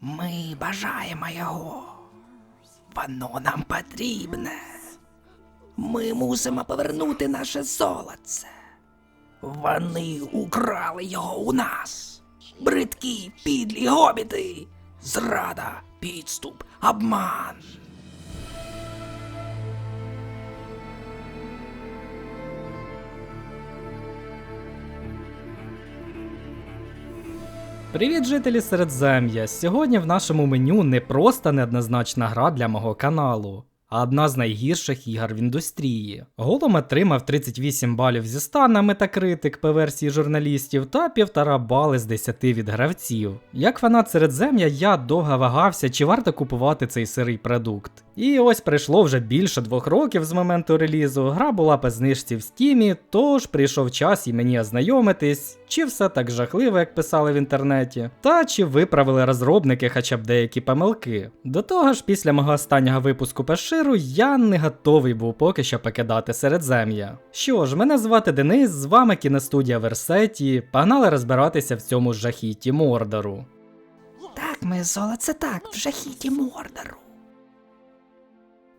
Ми бажаємо його. Воно нам потрібне. Ми мусимо повернути наше золоце. Вони украли його у нас. Бридкі підлі гобіти. Зрада, підступ, обман. Привіт, жителі Середзем'я! Сьогодні в нашому меню не просто неоднозначна гра для мого каналу, а одна з найгірших ігор в індустрії. Голом отримав 38 балів зі 100 на Metacritic по версії журналістів та 1,5 бали з 10 від гравців. Як фанат Середзем'я, я довго вагався, чи варто купувати цей сирий продукт. І ось пройшло вже більше двох років з моменту релізу. Гра була по знижці в стімі, тож прийшов час і мені ознайомитись, чи все так жахливо, як писали в інтернеті, та чи виправили розробники хоча б деякі помилки. До того ж, після мого останнього випуску Пеширу я не готовий був поки що покидати Середзем'я. Що ж, мене звати Денис, з вами кіностудія Версеті. Погнали розбиратися в цьому жахіті Мордору. Так, ми золоце так, в жахіті Мордору.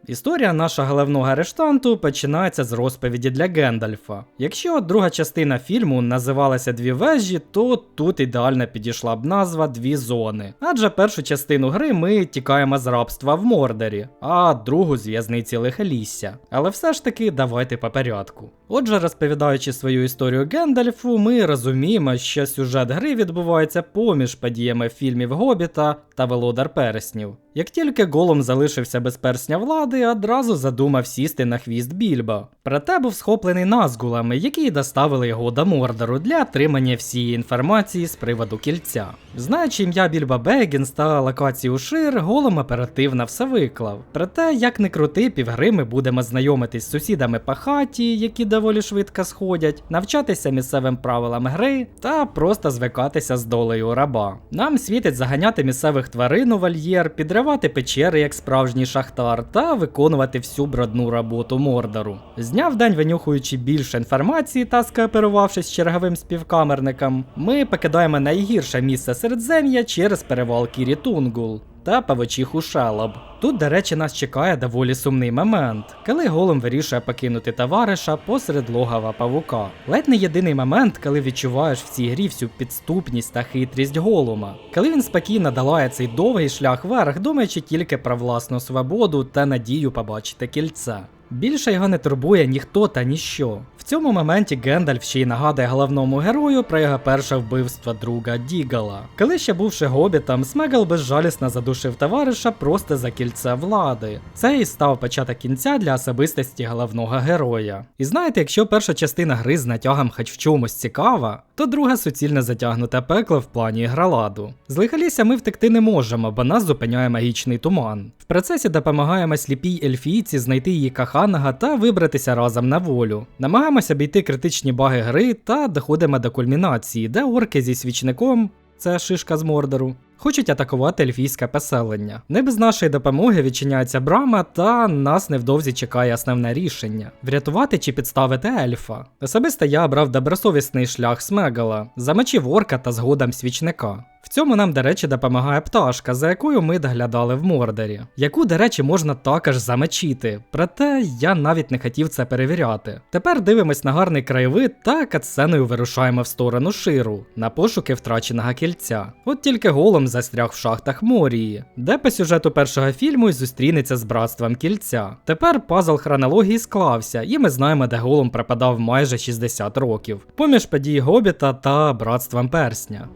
Історія нашого головного арештанту починається з розповіді для Гендальфа. Якщо друга частина фільму називалася Дві вежі, то тут ідеально підійшла б назва Дві зони. Адже першу частину гри ми тікаємо з рабства в Мордорі, а другу з в'язниці Лихолісся. Але все ж таки давайте по порядку. Отже, розповідаючи свою історію Гендальфу, ми розуміємо, що сюжет гри відбувається поміж подіями фільмів Гобіта та Володар Переснів. Як тільки Голум залишився без персня влади, одразу задумав сісти на хвіст Більбо. Проте був схоплений назгулами, які доставили його до Мордору для отримання всієї інформації з приводу кільця. Знаючи ім'я Більба Бегінс та локацію Шир, Голум оперативно все виклав. Проте, як не крути, півгри ми будемо знайомитись з сусідами по хаті, які доволі швидко сходять, навчатися місцевим правилам гри та просто звикатися з долею раба. Нам світить заганяти місцевих тварин у вольєр, підривати печери як справжній шахтар та виконувати всю брудну роботу Мордору. З дня в день винюхуючи більше інформації та скооперувавшись з черговим співкамерником, ми покидаємо найгірше місце Середзем'я через перевал Кірі Тунгул та павочиху Шелоб. Тут, до речі, нас чекає доволі сумний момент, коли голом вирішує покинути товариша посеред логова павука. Ледь не єдиний момент, коли відчуваєш в цій грі всю підступність та хитрість голума. Коли він спокійно долає цей довгий шлях вверх, думаючи тільки про власну свободу та надію побачити кільце. Більше його не турбує ніхто та ніщо. В цьому моменті Гендальф ще й нагадує головному герою про його перше вбивство друга Дігала. Коли ще бувши гобітом, Смегал безжалісно задушив товариша просто за кільце влади. Це і став початок кінця для особистості головного героя. І знаєте, якщо перша частина гри з натягом хоч в чомусь цікава, то друга суцільно затягнуте пекло в плані граладу. З ми втекти не можемо, бо нас зупиняє магічний туман. В процесі допомагаємо сліпій ельфійці знайти її коханого та вибратися разом на волю. Намагаємося обійти критичні баги гри та доходимо до кульмінації, де орки зі свічником. Це шишка з Мордору. Хочуть атакувати ельфійське поселення. Не без нашої допомоги відчиняється брама, та нас невдовзі чекає основне рішення: врятувати чи підставити ельфа. Особисто я обрав добросовісний шлях Смегала, замочив орка та згодом свічника. В цьому нам, до речі, допомагає пташка, за якою ми доглядали в Мордорі, яку, до речі, можна також замочити. Проте я навіть не хотів це перевіряти. Тепер дивимось на гарний краєвид та катсценою вирушаємо в сторону ширу на пошуки втраченого кільця. От тільки голом застряг в шахтах Морії, де по сюжету першого фільму й зустрінеться з братством кільця. Тепер пазл хронології склався, і ми знаємо, де голом пропадав майже 60 років, поміж події Гобіта та братством персня.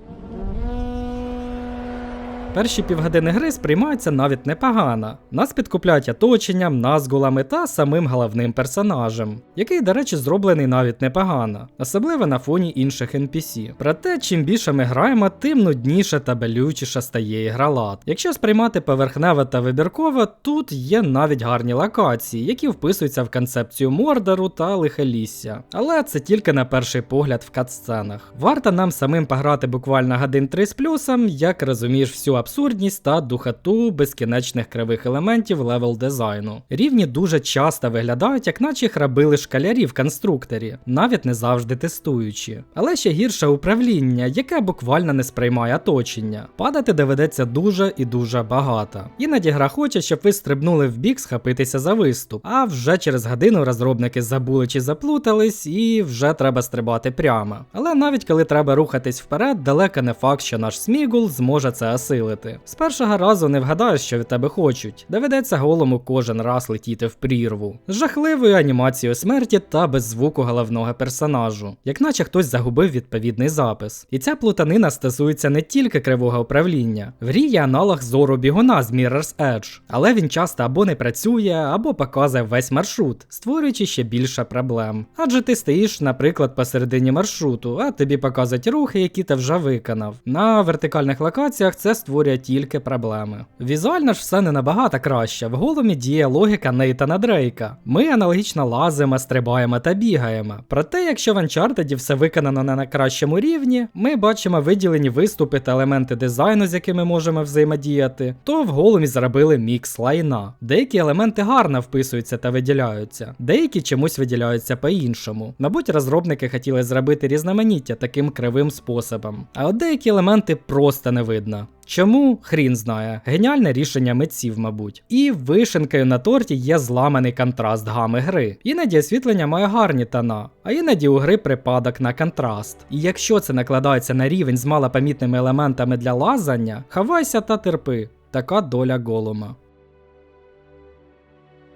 Перші півгодини гри сприймаються навіть непогано. Нас підкупляють оточенням, назгулами та самим головним персонажем, який, до речі, зроблений навіть непогано, особливо на фоні інших NPC. Проте, чим більше ми граємо, тим нудніше та болючіше стає ігралад. Якщо сприймати поверхнево та вибірково, тут є навіть гарні локації, які вписуються в концепцію Мордору та лихолісся. Але це тільки на перший погляд в катсценах. Варто нам самим пограти буквально годин 3 з плюсом, як розумієш всю абсурдність та духоту безкінечних кривих елементів левел дизайну. Рівні дуже часто виглядають, як наче їх робили шкалярі в конструкторі, навіть не завжди тестуючи. Але ще гірше управління, яке буквально не сприймає оточення. Падати доведеться дуже і дуже багато. Іноді гра хоче, щоб ви стрибнули в бік схопитися за виступ, а вже через годину розробники забули чи заплутались, і вже треба стрибати прямо. Але навіть коли треба рухатись вперед, далеко не факт, що наш смігул зможе це осилити. З першого разу не вгадаєш, що від тебе хочуть. Доведеться голому кожен раз летіти в прірву. З жахливою анімацією смерті та без звуку головного персонажу, як наче хтось загубив відповідний запис. І ця плутанина стосується не тільки кривого управління. В грі є аналог зору бігуна з Mirror's Edge, але він часто або не працює, або показує весь маршрут, створюючи ще більше проблем. Адже ти стоїш, наприклад, посередині маршруту, а тобі показують рухи, які ти вже виконав. На вертикальних локаціях це створює тільки проблеми. Візуально ж все не набагато краще. В голомі діє логіка Нейтана Дрейка. Ми аналогічно лазимо, стрибаємо та бігаємо. Проте, якщо в Uncharted все виконано не на кращому рівні, ми бачимо виділені виступи та елементи дизайну, з якими можемо взаємодіяти, то в голомі зробили мікс лайна. Деякі елементи гарно вписуються та виділяються, деякі чомусь виділяються по-іншому. Мабуть, розробники хотіли зробити різноманіття таким кривим способом. А от деякі елементи просто не видно. Чому хрін знає, геніальне рішення митців, мабуть. І вишенкою на торті є зламаний контраст гами гри. Іноді освітлення має гарні тона, а іноді у гри припадок на контраст. І якщо це накладається на рівень з малопомітними елементами для лазання, хавайся та терпи. Така доля голома.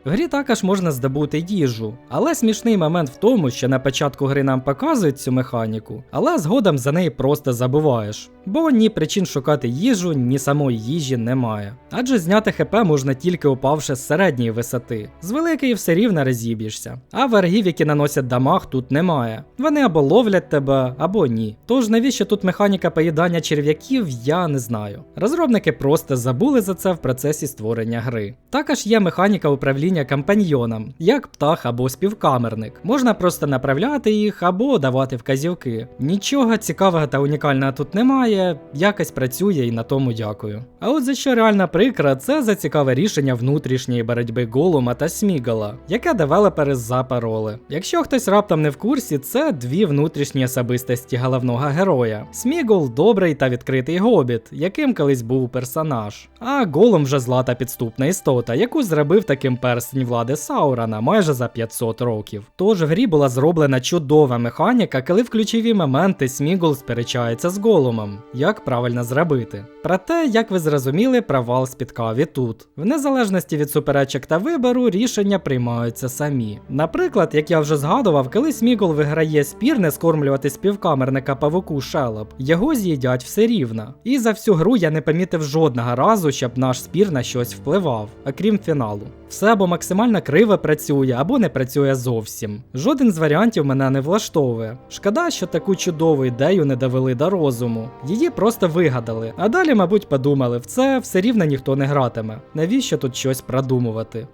В грі також можна здобути їжу, але смішний момент в тому, що на початку гри нам показують цю механіку, але згодом за неї просто забуваєш. Бо ні причин шукати їжу, ні самої їжі немає. Адже зняти ХП можна тільки упавши з середньої висоти, з великої все рівно розіб'єшся. А варгів, які наносять дамаг, тут немає. Вони або ловлять тебе, або ні. Тож навіщо тут механіка поїдання черв'яків, я не знаю. Розробники просто забули за це в процесі створення гри. Також є механіка управління компаньйоном, як птах або співкамерник. Можна просто направляти їх або давати вказівки. Нічого цікавого та унікального тут немає, якось працює і на тому дякую. А от за що реально прикро, це за цікаве рішення внутрішньої боротьби Голума та Смігала, яке девелопери запороли. Якщо хтось раптом не в курсі, це дві внутрішні особистості головного героя. Смігол добрий та відкритий гобіт, яким колись був персонаж. А Голум вже зла та підступна істота, яку зробив таким перстень влади Саурана майже за 500 років. Тож в грі була зроблена чудова механіка, коли в ключові моменти Смігол сперечається з Голумом. Як правильно зробити? Проте, як ви зрозуміли, провал спіткав і тут. В незалежності від суперечок та вибору, рішення приймаються самі. Наприклад, як я вже згадував, коли Смігол виграє спір не скормлювати співкамерника павуку Шелеп, його з'їдять все рівно. І за всю гру я не помітив жодного разу, щоб наш спір на щось впливав, окрім фіналу. Все або максимально криве працює, або не працює зовсім. Жоден з варіантів мене не влаштовує. Шкода, що таку чудову ідею не довели до розуму. Її просто вигадали, а далі, мабуть, подумали, в це все рівно ніхто не гратиме. Навіщо тут щось продумувати?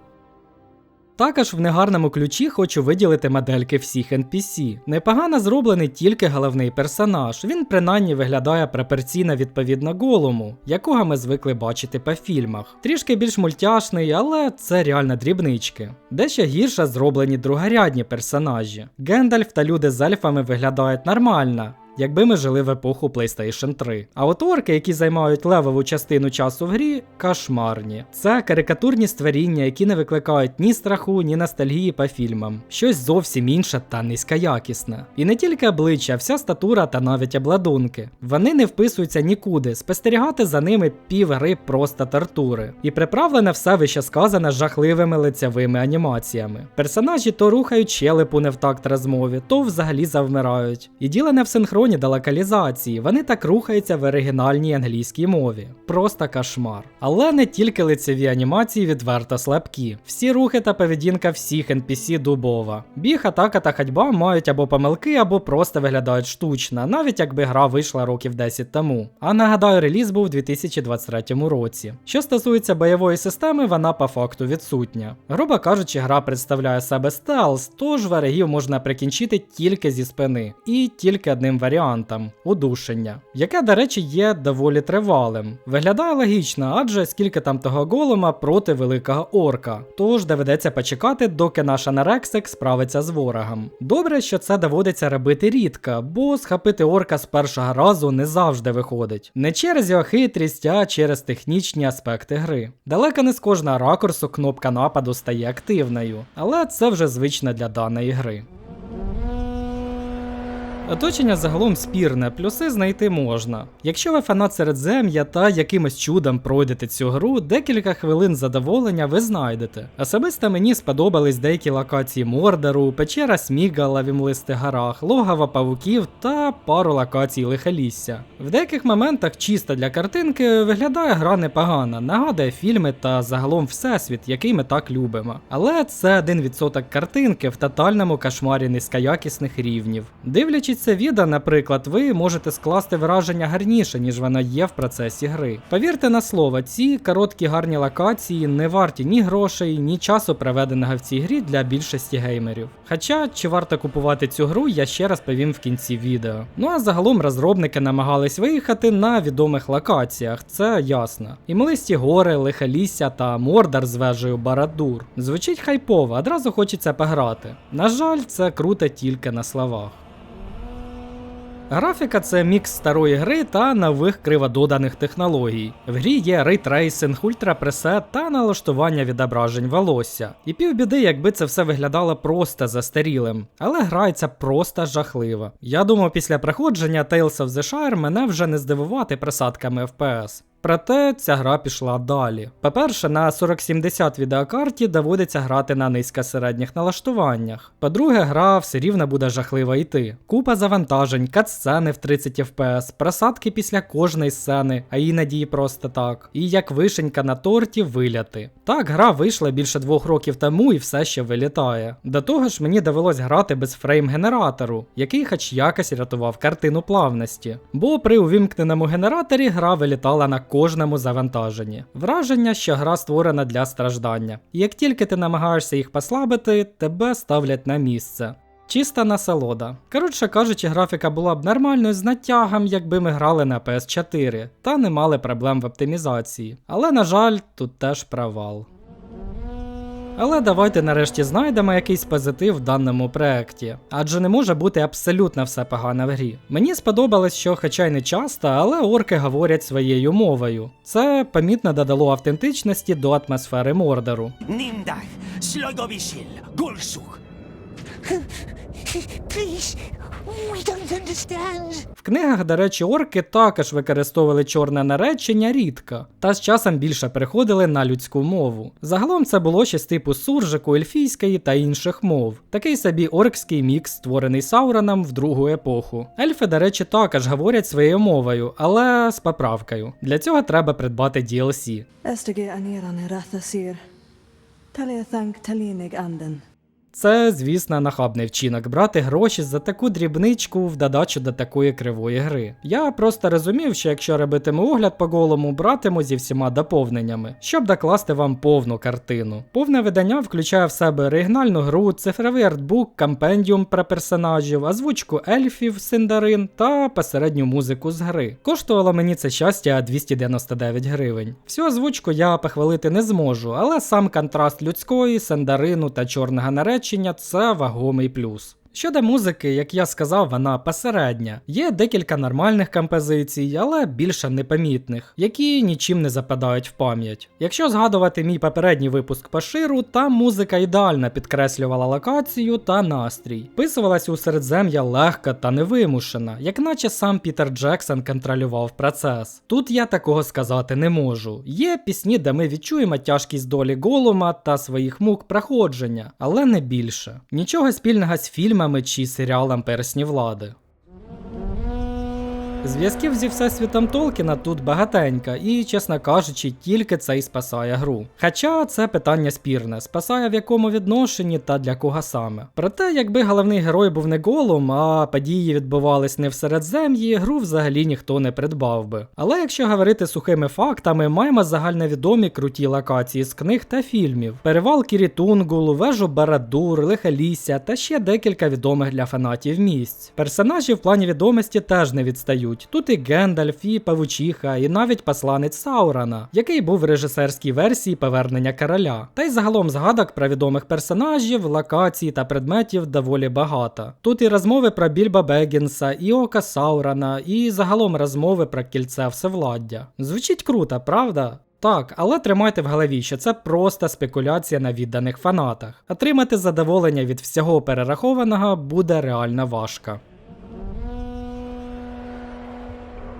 Також в негарному ключі хочу виділити модельки всіх NPC. Непогано зроблений тільки головний персонаж. Він принаймні виглядає пропорційно відповідно голому, якого ми звикли бачити по фільмах. Трішки більш мультяшний, але це реально дрібнички. Дещо гірше зроблені другорядні персонажі. Гендальф та люди з ельфами виглядають нормально. Якби ми жили в епоху PlayStation 3. А от орки, які займають левову частину часу в грі, кошмарні. Це карикатурні створіння, які не викликають ні страху, ні ностальгії по фільмам. Щось зовсім інше та низькоякісне. І не тільки обличчя, вся статура та навіть обладунки. Вони не вписуються нікуди. Спостерігати за ними пів гри просто тортури. І приправлене все вище сказане жахливими лицевими анімаціями. Персонажі то рухають щелепу не в такт розмові, то взагалі завмирають. І діло не в синхроні до локалізації, вони так рухаються в оригінальній англійській мові. Просто кошмар. Але не тільки лицеві анімації відверто слабкі. Всі рухи та поведінка всіх NPC дубова. Біг, атака та ходьба мають або помилки, або просто виглядають штучно, навіть якби гра вийшла років 10 тому. А нагадаю, реліз був у 2023 році. Що стосується бойової системи, вона по факту відсутня. Грубо кажучи, гра представляє себе стелс, тож ворогів можна прикінчити тільки зі спини і тільки одним варіантом варіантам удушення, яке, до речі, є доволі тривалим. Виглядає логічно, адже скільки там того голома проти великого орка. Тож доведеться почекати, доки наша Нарексик справиться з ворогом. Добре, що це доводиться робити рідко, бо схопити орка з першого разу не завжди виходить. Не через його хитрість, а через технічні аспекти гри. Далеко не з кожного ракурсу кнопка нападу стає активною, але це вже звично для даної гри. Оточення загалом спірне, плюси знайти можна. Якщо ви фанат середзем'я та якимось чудом пройдете цю гру, декілька хвилин задоволення ви знайдете. Особисто мені сподобались деякі локації Мордору, печера Смігала в імлистих горах, логова павуків та пару локацій лихолісся. В деяких моментах чисто для картинки виглядає гра непогано, нагадує фільми та загалом всесвіт, який ми так любимо. Але це 1% картинки в тотальному кошмарі низькоякісних рівнів. Дивлячись це відео, наприклад, ви можете скласти враження гарніше, ніж воно є в процесі гри. Повірте на слово, ці короткі гарні локації не варті ні грошей, ні часу, проведеного в цій грі для більшості геймерів. Хоча чи варто купувати цю гру, я ще раз повім в кінці відео. Ну а загалом розробники намагались виїхати на відомих локаціях, це ясно. І милисті гори, лихолісся та мордар з вежею Барадур. Звучить хайпово, одразу хочеться пограти. На жаль, це круто тільки на словах. Графіка це мікс старої гри та нових кривододаних технологій. В грі є рейтрейсинг, ультрапресет та налаштування відображень волосся. І півбіди, якби це все виглядало просто застарілим, але грається просто жахливо. Я думав, після проходження Tales of the Shire мене вже не здивувати присадками FPS. Проте ця гра пішла далі. По-перше, на 4070 відеокарті доводиться грати на низькосередніх налаштуваннях. По-друге, гра все рівно буде жахливо йти. Купа завантажень, катсцени в 30 FPS, просадки після кожної сцени, а іноді просто так. І як вишенька на торті виляти. Так, гра вийшла більше двох років тому і все ще вилітає. До того ж, мені довелось грати без фрейм-генератору, який хоч якось рятував картину плавності. Бо при увімкненому генераторі гра вилітала на кожному завантаженні. Враження, що гра створена для страждання. Як тільки ти намагаєшся їх послабити, тебе ставлять на місце. Чиста насолода. Коротше кажучи, графіка була б нормальною з натягом, якби ми грали на PS4, та не мали проблем в оптимізації. Але, на жаль, тут теж провал. Але давайте нарешті знайдемо якийсь позитив в даному проекті, адже не може бути абсолютно все погано в грі. Мені сподобалось, що, хоча й не часто, але орки говорять своєю мовою. Це помітно додало автентичності до атмосфери Мордору. Nimdach, Slogovisil, Gulsuk. We don't understand. В книгах, до речі, орки також використовували чорне наречення рідко, та з часом більше переходили на людську мову. Загалом це було щось типу суржику, ельфійської та інших мов. Такий собі оркський мікс, створений Сауроном в другу епоху. Ельфи, до речі, також говорять своєю мовою, але з поправкою. Для цього треба придбати DLC. Це, звісно, нахабний вчинок брати гроші за таку дрібничку в додачу до такої кривої гри. Я просто розумів, що якщо робитиму огляд по голому, братиму зі всіма доповненнями, щоб докласти вам повну картину. Повне видання включає в себе оригінальну гру, цифровий артбук, компендіум про персонажів, озвучку ельфів Синдарин та посередню музику з гри. Коштувало мені це щастя 299 гривень. Всю озвучку я похвалити не зможу, але сам контраст людської, Синдарину та чорного наречення це вагомий плюс. Щодо музики, як я сказав, вона посередня. Є декілька нормальних композицій, але більше непомітних, які нічим не западають в пам'ять. Якщо згадувати мій попередній випуск по ширу, там музика ідеально підкреслювала локацію та настрій. Писувалась у середзем'я легко та невимушена, як наче сам Пітер Джексон контролював процес. Тут я такого сказати не можу. Є пісні, де ми відчуємо тяжкість долі голума та своїх мук проходження, але не більше. Нічого спільного з фільмами чи серіалом Персні влади. Зв'язків зі всесвітом Толкіна тут багатенька, і, чесно кажучи, тільки це й спасає гру. Хоча це питання спірне, спасає в якому відношенні та для кого саме. Проте, якби головний герой був не голом, а події відбувались не в середзем'ї, гру взагалі ніхто не придбав би. Але якщо говорити сухими фактами, маємо загальновідомі круті локації з книг та фільмів: перевал Кірітунгулу, вежу Барадур, Лихолісся та ще декілька відомих для фанатів місць. Персонажі в плані відомості теж не відстають. Тут і Гендальф, і Павучиха, і навіть посланець Саурана, який був в режисерській версії повернення короля. Та й загалом згадок про відомих персонажів, локацій та предметів доволі багато. Тут і розмови про Більба Бегінса, і Ока Саурана, і загалом розмови про кільце Всевладдя. Звучить круто, правда? Так, але тримайте в голові, що це просто спекуляція на відданих фанатах. Отримати задоволення від всього перерахованого буде реально важко.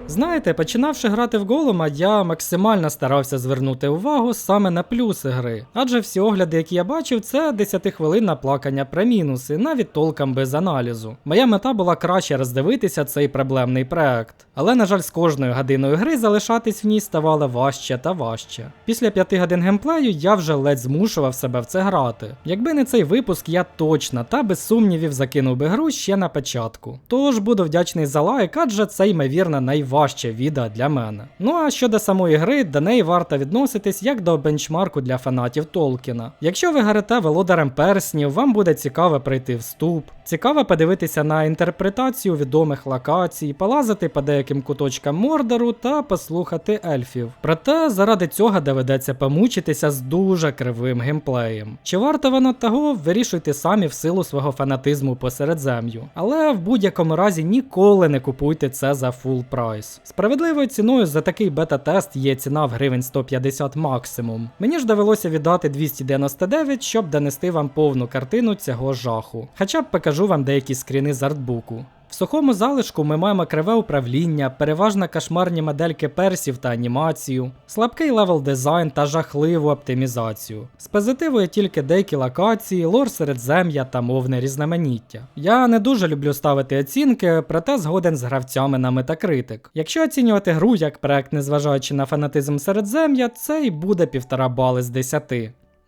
Знаєте, починавши грати в голома, я максимально старався звернути увагу саме на плюси гри, адже всі огляди, які я бачив, це 10 хвилин плакання про мінуси, навіть толком без аналізу. Моя мета була краще роздивитися цей проблемний проект. Але, на жаль, з кожною годиною гри залишатись в ній ставало важче та важче. Після 5 годин геймплею я вже ледь змушував себе в це грати. Якби не цей випуск, я точно та без сумнівів закинув би гру ще на початку. Тож буду вдячний за лайк, адже це ймовірно найважче відео для мене. Ну а щодо самої гри, до неї варто відноситись як до бенчмарку для фанатів Толкіна. Якщо ви горите володарем перснів, вам буде цікаво пройти вступ, цікаво подивитися на інтерпретацію відомих локацій, полазити по деяким куточкам Мордору та послухати ельфів. Проте заради цього доведеться помучитися з дуже кривим геймплеєм. Чи варто воно того, вирішуйте самі в силу свого фанатизму по середзем'ю. Але в будь-якому разі ніколи не купуйте це за full прайс. Справедливою ціною за такий бета-тест є ціна в гривень 150 максимум. Мені ж довелося віддати 299, щоб донести вам повну картину цього жаху. Хоча б покажу вам деякі скріни з артбуку. Сухому залишку ми маємо криве управління, переважно кошмарні модельки персів та анімацію, слабкий левел дизайн та жахливу оптимізацію. З позитиву є тільки деякі локації, лор середзем'я та мовне різноманіття. Я не дуже люблю ставити оцінки, проте згоден з гравцями на Metacritic. Якщо оцінювати гру як проект, незважаючи на фанатизм середзем'я, це й буде півтора бали з 10.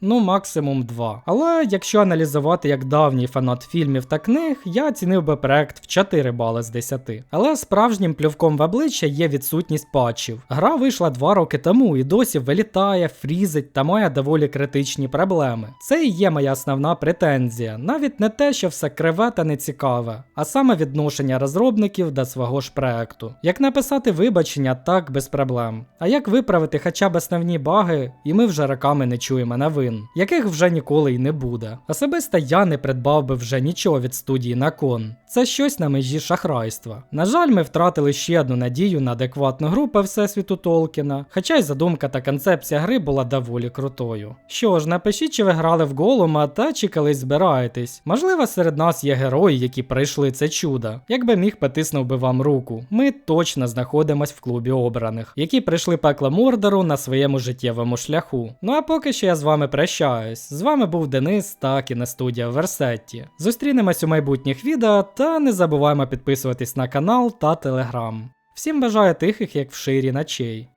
Ну, максимум 2. Але якщо аналізувати як давній фанат фільмів та книг, я оцінив би проект в 4 бали з 10. Але справжнім плювком в обличчя є відсутність патчів. Гра вийшла 2 роки тому і досі вилітає, фрізить та має доволі критичні проблеми. Це і є моя основна претензія. Навіть не те, що все криве та нецікаве, а саме відношення розробників до свого ж проекту. Як написати вибачення, так без проблем. А як виправити хоча б основні баги, і ми вже роками не чуємо новин, яких вже ніколи й не буде. Особисто я не придбав би вже нічого від студії Након. Це щось на межі шахрайства. На жаль, ми втратили ще одну надію на адекватну гру по всесвіту Толкіна, хоча й задумка та концепція гри була доволі крутою. Що ж, напишіть, чи ви грали в Голума та чи колись збираєтесь. Можливо, серед нас є герої, які пройшли це чудо. Якби міг, потиснув би вам руку. Ми точно знаходимось в клубі обраних, які прийшли пекло Мордору на своєму життєвому шляху. Ну а поки що я з вами прощаюсь. З вами був Денис та кіностудія Версетті. Зустрінемось у майбутніх відео та не забуваємо підписуватись на канал та телеграм. Всім бажаю тихих, як в ширі ночей.